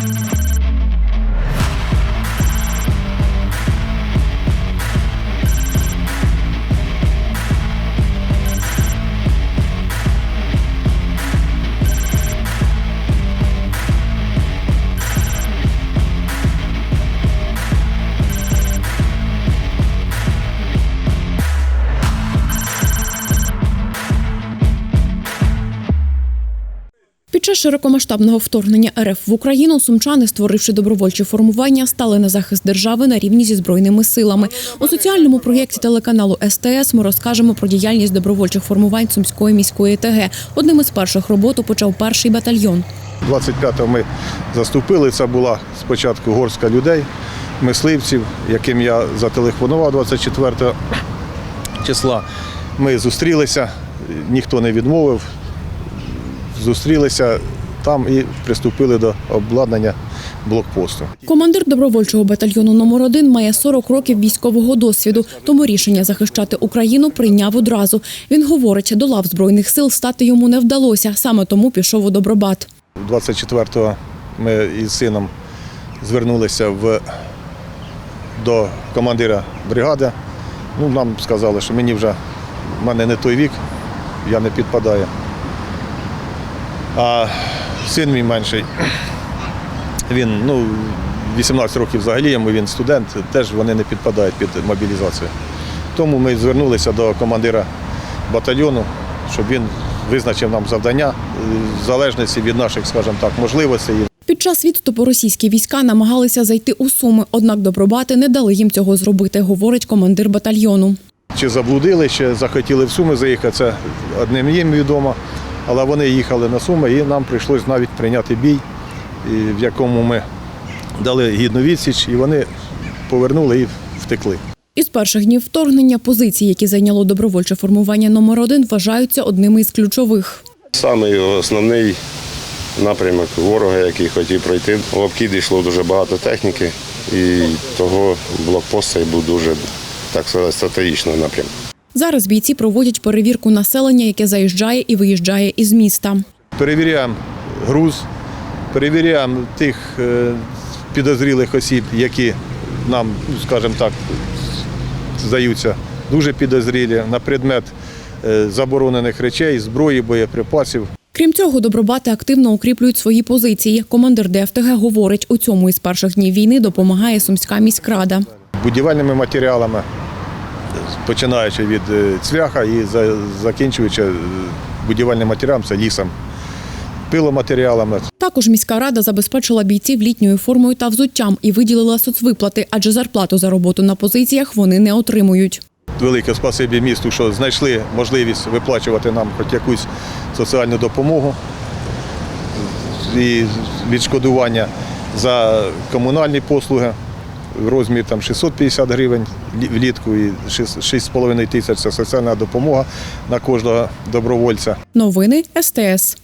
Під час широкомасштабного вторгнення РФ в Україну сумчани, створивши добровольчі формування, стали на захист держави на рівні зі збройними силами. У соціальному проєкті телеканалу СТС ми розкажемо про діяльність добровольчих формувань Сумської міської ТГ. Одним із перших роботу почав перший батальйон. 25-го ми заступили. Це була спочатку горстка людей, мисливців, яким я зателефонував 24 числа. Ми зустрілися, ніхто не відмовив. Зустрілися там і приступили до обладнання блокпосту. Командир добровольчого батальйону номер 1 має 40 років військового досвіду, тому рішення захищати Україну прийняв одразу. Він говорить, до лав збройних сил стати йому не вдалося. Саме тому пішов у добробат. 24-го ми із сином звернулися в, до командира бригади. Ну, нам сказали, що мені вже в мене не той вік, я не підпадаю. А син мій менший, він ну, 18 років взагалі йому, він студент, теж вони не підпадають під мобілізацію. Тому ми звернулися до командира батальйону, щоб він визначив нам завдання в залежності від наших, скажімо так, можливостей. Під час відступу російські війська намагалися зайти у Суми, однак добробати не дали їм цього зробити, говорить командир батальйону. Чи заблудили, чи захотіли в Суми заїхати, це одним їм відомо. Але вони їхали на Суми і нам прийшлось навіть прийняти бій, в якому ми дали гідну відсіч, і вони повернули і втекли. Із перших днів вторгнення позиції, які зайняло добровольче формування номер 1 вважаються одними із ключових. Самий основний напрямок ворога, який хотів пройти. В обхід йшло дуже багато техніки, і того блокпост цей був дуже так сказати, стратегічного напрямку. Зараз бійці проводять перевірку населення, яке заїжджає і виїжджає із міста. Перевіряємо груз, перевіряємо тих е, підозрілих осіб, які нам, ну, скажімо так, здаються дуже підозрілі на предмет е, заборонених речей, зброї, боєприпасів. Крім цього, добробати активно укріплюють свої позиції. Командир ДФТГ говорить, у цьому із перших днів війни допомагає сумська міськрада. будівельними матеріалами, починаючи від е, цвяха і закінчуючи е, будівельним матеріалом, це лісом, пиломатеріалами. Також міська рада забезпечила бійців літньою формою та взуттям і виділила соцвиплати, адже зарплату за роботу на позиціях вони не отримують. Велике спасибі місту, що знайшли можливість виплачувати нам хоч якусь соціальну допомогу і відшкодування за комунальні послуги в розмірі там 650 гривень влітку і 6,5 тисяч це соціальна допомога на кожного добровольця. Новини СТС.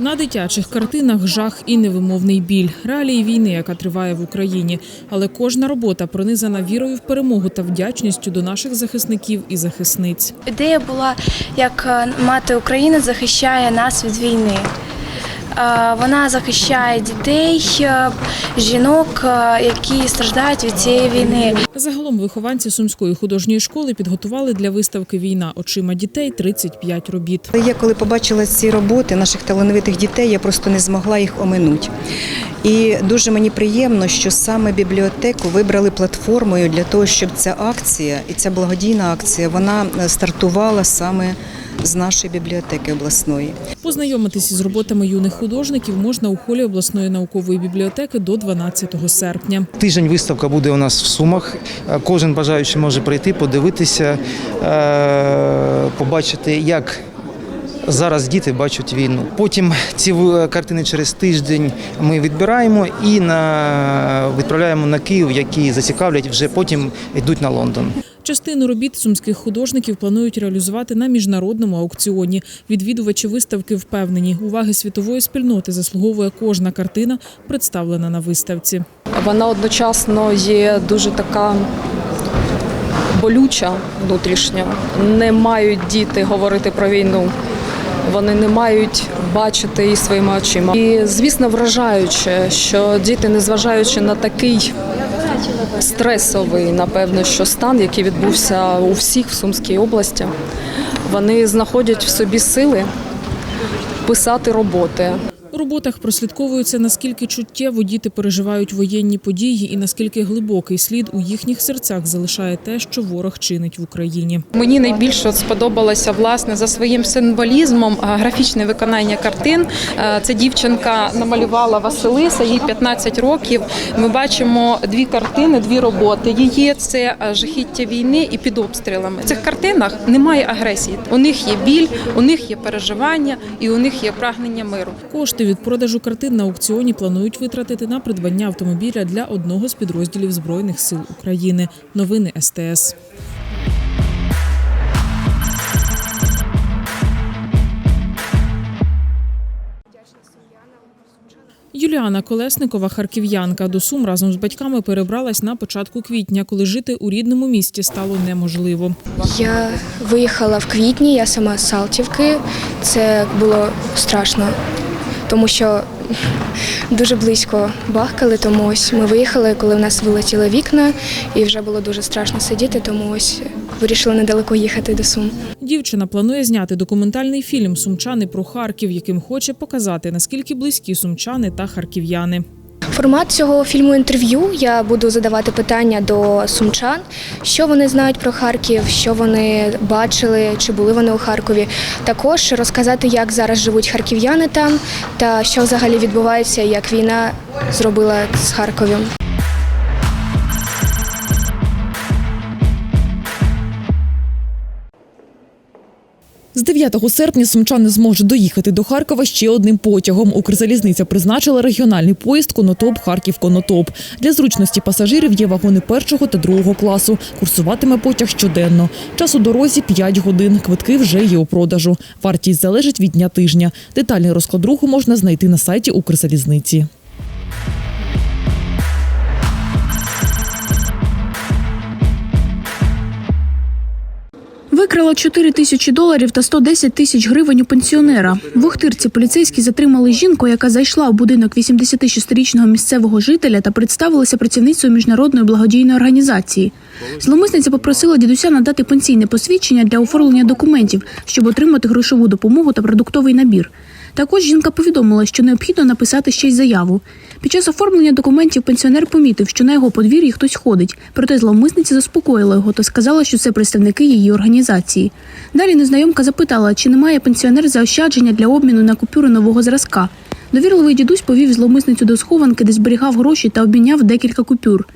На дитячих картинах жах і невимовний біль, реалії війни, яка триває в Україні. Але кожна робота пронизана вірою в перемогу та вдячністю до наших захисників і захисниць. Ідея була, як е, мати України захищає нас від війни. Е, Вона захищає дітей, жінок, е, які страждають від цієї війни. Загалом вихованці сумської художньої школи підготували для виставки Війна очима дітей 35 робіт. Я коли побачила ці роботи наших талановитих дітей, я просто не змогла їх оминути. І дуже мені приємно, що саме бібліотеку вибрали платформою для того, щоб ця акція і ця благодійна акція вона стартувала саме з нашої бібліотеки обласної. Познайомитися з роботами юних художників можна у холі обласної наукової бібліотеки до 12 серпня. Тиждень виставка буде у нас в Сумах. Е, Кожен бажаючий може прийти, подивитися, е, побачити, як зараз діти бачать війну. Потім ці е, картини через тиждень ми відбираємо і на, відправляємо на Київ, які зацікавлять, вже потім йдуть на Лондон. Частину робіт сумських художників планують реалізувати на міжнародному аукціоні. Відвідувачі виставки впевнені, уваги світової спільноти заслуговує кожна картина, представлена на виставці. Вона одночасно є дуже така болюча внутрішньо. Не мають діти говорити про війну. Вони не мають бачити її своїми очима. І звісно, вражаюче, що діти, незважаючи на такий стресовий, напевно, що стан, який відбувся у всіх в Сумській області, вони знаходять в собі сили писати роботи. Роботах прослідковується, наскільки чуттєво діти переживають воєнні події і наскільки глибокий слід у їхніх серцях залишає те, що ворог чинить в Україні. Мені найбільше сподобалося власне за своїм символізмом графічне виконання картин. Це дівчинка намалювала Василиса, їй 15 років. Ми бачимо дві картини, дві роботи. Її це жахіття війни і під обстрілами. В цих картинах немає агресії. У них є біль, у них є переживання і у них є прагнення миру. Кошти від продажу картин на аукціоні планують витратити на придбання автомобіля для одного з підрозділів Збройних сил України. Новини СТС. Юліана Колесникова, харків'янка, до Сум разом з батьками перебралась на початку квітня, коли жити у рідному місті стало неможливо. Я виїхала в квітні, я сама з Салтівки. Це було страшно, тому що дуже близько бахкали, тому ось ми виїхали, коли в нас вилетіли вікна, і вже було дуже страшно сидіти, тому ось вирішили недалеко їхати до Сум. Дівчина планує зняти документальний фільм Сумчани про Харків, яким хоче показати наскільки близькі сумчани та харків'яни. Формат цього фільму інтерв'ю я буду задавати питання до сумчан, що вони знають про Харків, що вони бачили, чи були вони у Харкові. Також розказати, як зараз живуть харків'яни там, та що взагалі відбувається, як війна зробила з Харковом. 9 серпня сумчани зможуть доїхати до Харкова ще одним потягом. Укрзалізниця призначила регіональний поїзд Конотоп Харків Конотоп. Для зручності пасажирів є вагони першого та другого класу. Курсуватиме потяг щоденно. Час у дорозі 5 годин. Квитки вже є у продажу. Вартість залежить від дня тижня. Детальний розклад руху можна знайти на сайті Укрзалізниці. Викрала 4 тисячі доларів та 110 тисяч гривень у пенсіонера. В Охтирці поліцейські затримали жінку, яка зайшла у будинок 86-річного місцевого жителя та представилася працівницею міжнародної благодійної організації. Зломисниця попросила дідуся надати пенсійне посвідчення для оформлення документів, щоб отримати грошову допомогу та продуктовий набір. Також жінка повідомила, що необхідно написати ще й заяву. Під час оформлення документів пенсіонер помітив, що на його подвір'ї хтось ходить, проте зловмисниця заспокоїла його та сказала, що це представники її організації. Далі незнайомка запитала, чи не має пенсіонер заощадження для обміну на купюри нового зразка. Довірливий дідусь повів зловмисницю до схованки, де зберігав гроші та обміняв декілька купюр.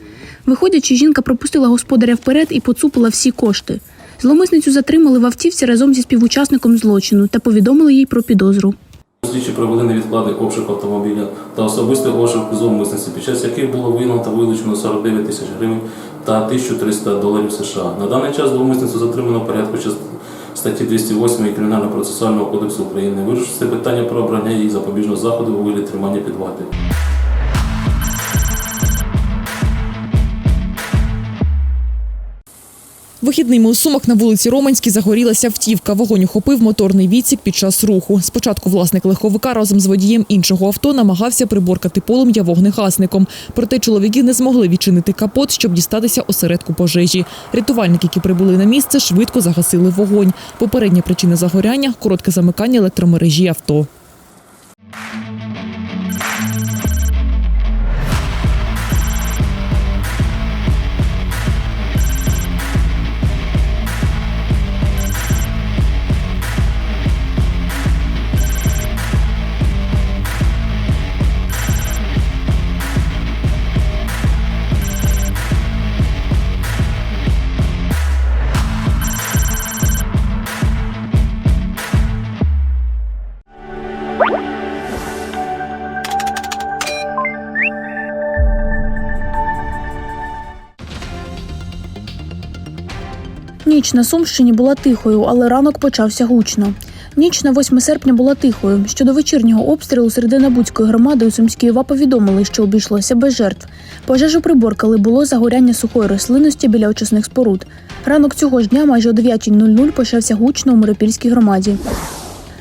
Виходячи, жінка пропустила господаря вперед і поцупила всі кошти. Зловмисницю затримали в автівці разом зі співучасником злочину та повідомили їй про підозру. Слідчі провели невідкладний обшук автомобіля та особистий обшук зловмисниці, під час яких було виявлено та вилучено 49 тисяч гривень та 1300 доларів США. На даний час зловмисницю затримано порядку статті 208 Кримінально-процесуального кодексу України. Вирішується питання про обрання її запобіжного заходу у вигляді тримання під вартою. Вихідними у Сумах на вулиці Романській загорілася автівка. Вогонь охопив моторний відсік під час руху. Спочатку власник легковика разом з водієм іншого авто намагався приборкати полум'я вогнегасником. Проте чоловіки не змогли відчинити капот, щоб дістатися осередку пожежі. Рятувальники, які прибули на місце, швидко загасили вогонь. Попередня причина загоряння коротке замикання електромережі авто. Ніч на Сумщині була тихою, але ранок почався гучно. Ніч на 8 серпня була тихою. Щодо вечірнього обстрілу Серединабудської громади у Сумській ОВА повідомили, що обійшлося без жертв. Пожежу приборкали було загоряння сухої рослинності біля очисних споруд. Ранок цього ж дня майже о 9.00 почався гучно у Миропільській громаді.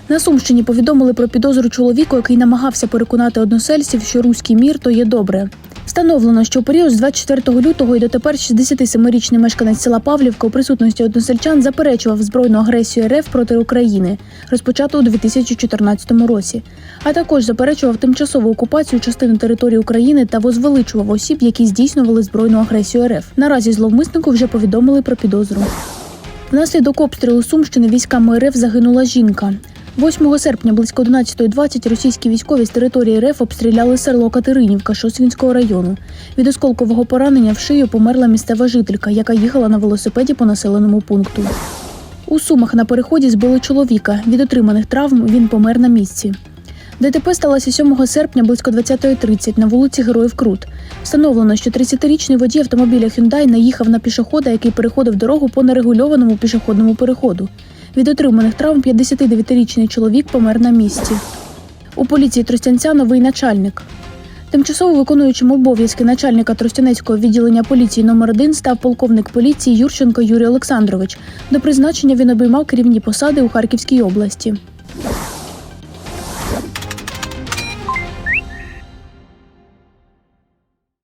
На Сумщині повідомили про підозру чоловіку, який намагався переконати односельців, що руський мір то є добре. Встановлено, що у період з 24 лютого і дотепер 67-річний мешканець села Павлівка у присутності односельчан заперечував збройну агресію РФ проти України, розпочату у 2014 році, а також заперечував тимчасову окупацію частини території України та возвеличував осіб, які здійснювали збройну агресію РФ. Наразі зловмиснику вже повідомили про підозру. Внаслідок обстрілу Сумщини військами РФ загинула жінка. 8 серпня близько 11.20 російські військові з території РФ обстріляли село Катеринівка Шосвінського району. Від осколкового поранення в шию померла місцева жителька, яка їхала на велосипеді по населеному пункту. У Сумах на переході збили чоловіка. Від отриманих травм він помер на місці. ДТП сталося 7 серпня близько 20.30 на вулиці Героїв Крут. Встановлено, що 30-річний водій автомобіля Hyundai наїхав на пішохода, який переходив дорогу по нерегульованому пішохідному переходу. Від отриманих травм 59-річний чоловік помер на місці. У поліції Тростянця новий начальник. Тимчасово виконуючим обов'язки начальника Тростянецького відділення поліції номер 1 став полковник поліції Юрченко Юрій Олександрович. До призначення він обіймав керівні посади у Харківській області.